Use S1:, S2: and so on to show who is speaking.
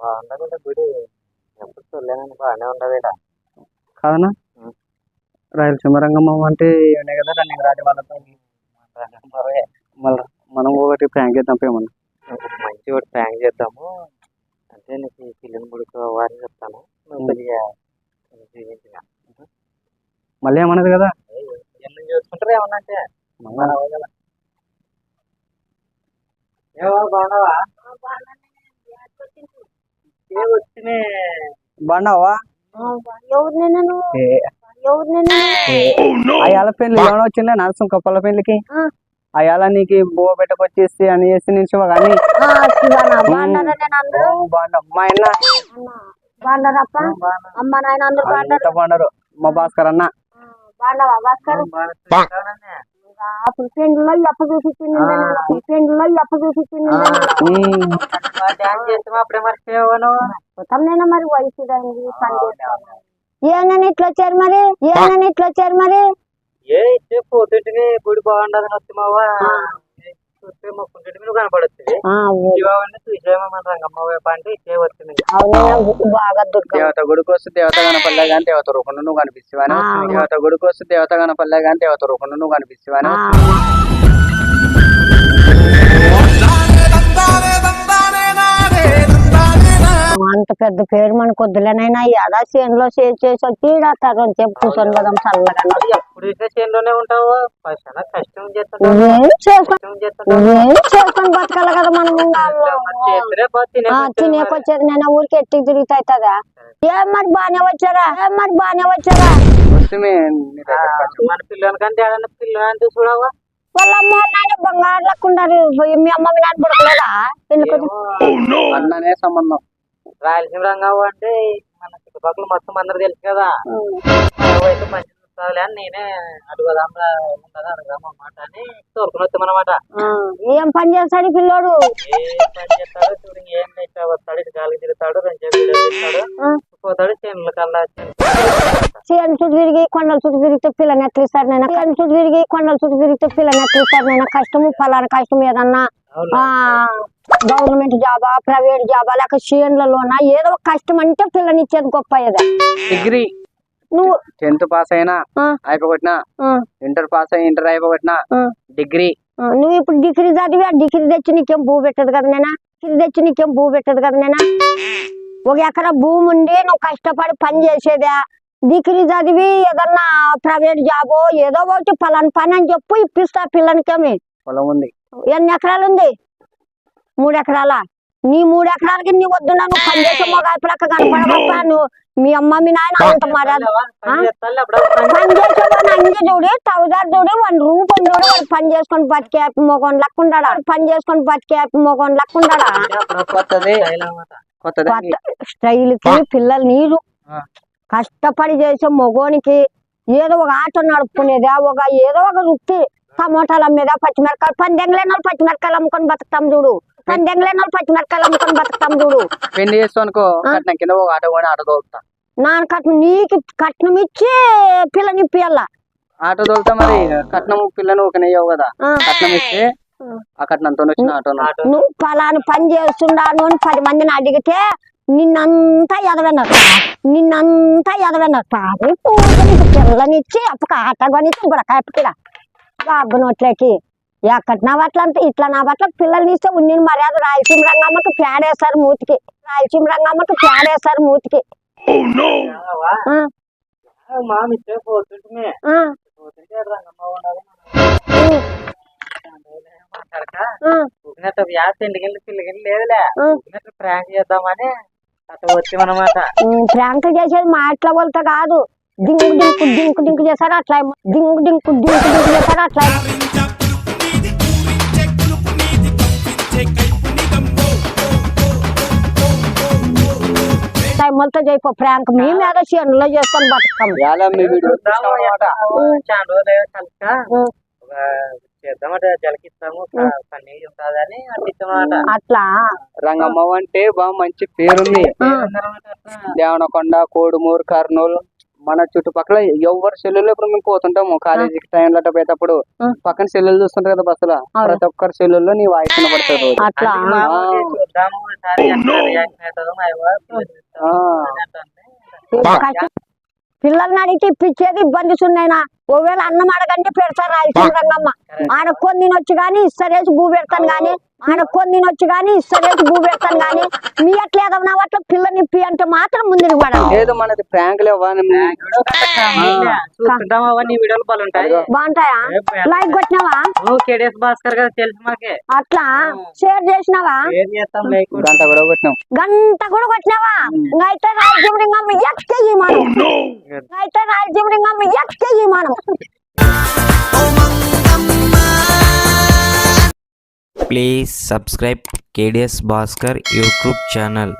S1: బాగుండదు ఈడ గుడి. ఎప్పుడు చూడలేనండి బాగానే ఉండదు ఈడ
S2: కాదనా. రాయలసీమ రంగమ్మ అంటే ఇవన్నీ కదా రన్నింగ్ రాని వాళ్ళతో మళ్ళీ మనం ఒకటి ప్రాంక్ చేద్దాం ఏమన్నా?
S1: మంచి ఒకటి ప్రాంక్ చేద్దాము. అంటే నీకు ఈ పిల్లని ముడుకు వారిని చెప్తాను. నువ్వు కొద్దిగా జీవించిన.
S2: మళ్ళీ ఏమన్నది కదా?
S1: ఎన్ని చూసుకుంటారు ఏమన్నా అంటే? బాగున్నావా?
S2: బాగున్నావా? అయాల పెళ్ళి ఏమైనా వచ్చిందా నరసం కప్పల పెళ్ళికి
S3: ఆ.
S2: అయాల నీకు బువ్వ పెట్టకొచ్చేసి అని చేసి నిలిచివా కానీ? మా అన్న.
S3: బాగున్నారు
S2: మా భాస్కర్ అన్న.
S3: బాగున్నావా భాస్కర్ అప్పుడు పెండ్లో ఎప్ప చూపించింది పెండ్లో ఎప్ప చూపించింది
S2: ఉమ్.
S1: డాన్స్ చేస్తామా అప్పుడే మర్చిపోయావు
S3: మొత్తం నేను మరి వయసు ఏమన్నా ఇట్లా వచ్చారు మరి? ఏమన్నా ఇట్లా వచ్చారు మరి?
S1: ఏ పోతుంటే గుడి బాగుండదని వస్తున్నావా
S2: దేవత గుడికి వస్తే దేవత కనపల్లే కానీ దేవత రూపంలో నువ్వు కనిపిస్తావని
S3: ఆ.
S2: దేవత గుడికి వస్తే దేవత కనపల్లే కానీ దేవత రూపంలో నువ్వు కనిపిస్తావని
S3: పెద్ద పేరు మనకు వద్దులేనైనా యదా చేనులో చేసి చేసి వచ్చి తరం చెప్పు కూర్చొని కదా చల్లగా
S1: ఉంటావు? కష్టం
S3: చేసుకొని బతకాలి కదా మనం. తినేకొచ్చేది నేను ఊరికి ఎట్టికి తిరుగుతా అవుతుందా ఏం మరి బానే వచ్చారా? ఏం మరి బానే వచ్చారా.
S1: మన పిల్లల కంటే ఏడన్నా పిల్లలు అంటే చూడవా?
S3: వాళ్ళ అమ్మ వాళ్ళ నాయన బంగారు లెక్క ఉండారు మీ అమ్మ మీ నాన్న పుడకలేదా ఎందుకు
S2: సంబంధం.
S1: రాయలసీమ రంగం అంటే మన చుట్టుపక్కల మొత్తం అందరు తెలుసు కదా. అయితే మంచి చూస్తావులే అని నేనే అడుగుదాం ఉండదా అడగదాం అన్నమాట అని తోలుకుని వచ్చాం అనమాట
S3: ఆ, ఏం పని చేస్తాడు పిల్లోడు?
S1: ఏ పని చేస్తాడో చూడు ఏం లేక వస్తాడు ఇటు గాలికి తిరుగుతాడు రెండు తిరుగుతాడు పోతాడు చేనుల కల్లా
S3: చేను చుట్టూ తిరిగి కొండల చుట్టూ తిరిగితే పిల్లని ఎట్లా ఇస్తారు నేను చేను చుట్టూ తిరిగి కొండల చుట్టూ తిరిగితే పిల్లని ఎట్లా ఇస్తారు నేను కష్టము ఫలానా కష్టం ఏదన్నా. గవర్నమెంట్ జాబా ప్రైవేట్ జాబా లేక చేనులలోనా? ఏదో కష్టం అంటే పిల్లని ఇచ్చేది గొప్ప
S2: డిగ్రీ.
S3: నువ్వు
S2: టెన్త్ పాస్ అయినా అయిపోగొట్టినా ఇంటర్ పాస్ అయ్యి ఇంటర్ అయిపోగొట్టినా. డిగ్రీ.
S3: నువ్వు ఇప్పుడు డిగ్రీ చదివి ఆ డిగ్రీ తెచ్చి నీకేం భూ పెట్టదు కదా నేనా డిగ్రీ తెచ్చి నీకేం భూ పెట్టదు కదా నేనా ఒక ఎకరా భూమి ఉండి నువ్వు కష్టపడి పని చేసేదా? డిగ్రీ చదివి ఏదన్నా ప్రైవేట్ జాబో ఏదో ఒకటి పలానా పని అని చెప్పు ఇప్పిస్తా పిల్లనికేమి.
S2: పొలం ఉంది.
S3: ఎన్ని ఎకరాలు ఉంది? మూడు ఎకరాల? నీ మూడు ఎకరాలకి నీ వద్దున్నా నువ్వు పని చేసే మొగాయిపులక్క కనపడవప్ప నువ్వు మీ అమ్మ మీ నాయన అంత మర్యాద.
S1: పని
S3: చేసేవాడు అంగే చూడు తౌదారు చూడు వాడి రూపం చూడు వాడు పని చేసుకొని బతికే మొగం లక్కుండాడా పని చేసుకొని బతికే మొగం
S2: కొత్తది.
S3: స్టైల్కి పిల్లలు నీరు. కష్టపడి చేసే మొగోనికి ఏదో ఒక ఆటో నడుపుకునేదా? ఒక ఏదో ఒక వృత్తి. టమోటాలు అమ్మేదా పచ్చిమిరకాయలు పందెంగలేని వాళ్ళు పచ్చిమిరకాయలు అమ్ముకొని బతుకుతాం చూడు. వాళ్ళు పచ్చిమిరకాయలు అమ్ముకొని బతుకుతాం చూడు.
S2: పెళ్ళి చేస్తావు అనుకో కట్నం కింద ఒక ఆటో కొని ఆటో తోలుతా.
S3: నాన్న కట్నం నీకు కట్నం ఇచ్చి పిల్లనిప్పియాల
S2: ఆటో తోలుతా మరి కట్నం పిల్లను ఒక నెయ్యవు కదా. కట్నం ఇస్తే ఆ కట్నంతో వచ్చిన ఆటో
S3: నువ్వు పలానా పని చేస్తున్నాను అని పది మందిని అడిగితే నిన్నంతా ఎదవెనట నిన్నంతా ఎదవెనట పిల్లనిచ్చి అప్పక ఆట కొనిచ్చి పిల్ల బాబు నోట్లోకి. ఎక్కడ నా బట్ల అంటే ఇట్లా నా బట్ల పిల్లల్ని ఇస్తే ఉన్ని మర్యాద రాయలసీమ రంగమ్మకి పేడేస్తారు మూతికి. రాయలసీమ రంగమ్మకి పేడేస్తారు మూతికి.
S1: ప్రాంక్ చేద్దామని వచ్చామన్నమాట
S3: ఉమ్, ప్రాంక్ చేసేది మా ఇంట్లో వాళ్ళతో కాదు. డింకు డింకు డింకు డింకు చేశారు అట్లా డింకు డింకు డింకు డింకు చేశారు అట్లా టైంలతో చేయపో ప్రాంక్ మీ మీద చేనులో చేసుకొని
S1: ఉంటుందని అట్లా
S3: అట్లా?
S2: రంగమ్మ అంటే బాగా మంచి పేరుంది. దేవనకొండ కోడుమూరు కర్నూలు మన చుట్టుపక్కల ఎవరు సెల్లులో ఇప్పుడు మేము పోతుంటాము. కాలేజీకి టైం లట పోయేటప్పుడు. పక్కన సెల్లులు చూస్తుంటారు కదా బస్సులో. ప్రతి ఒక్కరి సెల్లుల్లో నీ వాయిస్ వినపడుతుంది
S3: పిల్లల్ని అడిగితే ఇప్పించేది ఇబ్బంది సున్నైనా. ఒకవేళ అన్నం అడగంటే పెడతారు రాయలసీమ రంగమ్మ. ఆడకొని తినొచ్చు కానీ ఇస్తరేసి భూ పెడతాను కానీ ఆడకొని తినొచ్చు కానీ ఇస్తరేసి భూ పెడతాను కానీ మీ అట్లా ఏదన్నా అట్లా పిల్లని ఇప్పి అంటే మాత్రం ముందుకు పడాలి
S2: లేదు మనది ప్రాంక్
S3: బాగుంటాయా? లైక్ కొట్టినావా?
S1: భాస్కర్ కదా తెలుసు మాకే.
S3: అట్లా? షేర్ చేసినావా?
S1: ఏం చేస్తాం లైక్
S2: గంట కూడా కొట్టినాం.
S3: గంట కూడా కొట్టినావా? అయితే రాయలసీమ రంగమ్మ ఎక్కేయి మనం. అయితే రాయలసీమ రంగమ్మ ఎక్కేయి మనం.
S4: Please subscribe KDS Bhaskar YouTube channel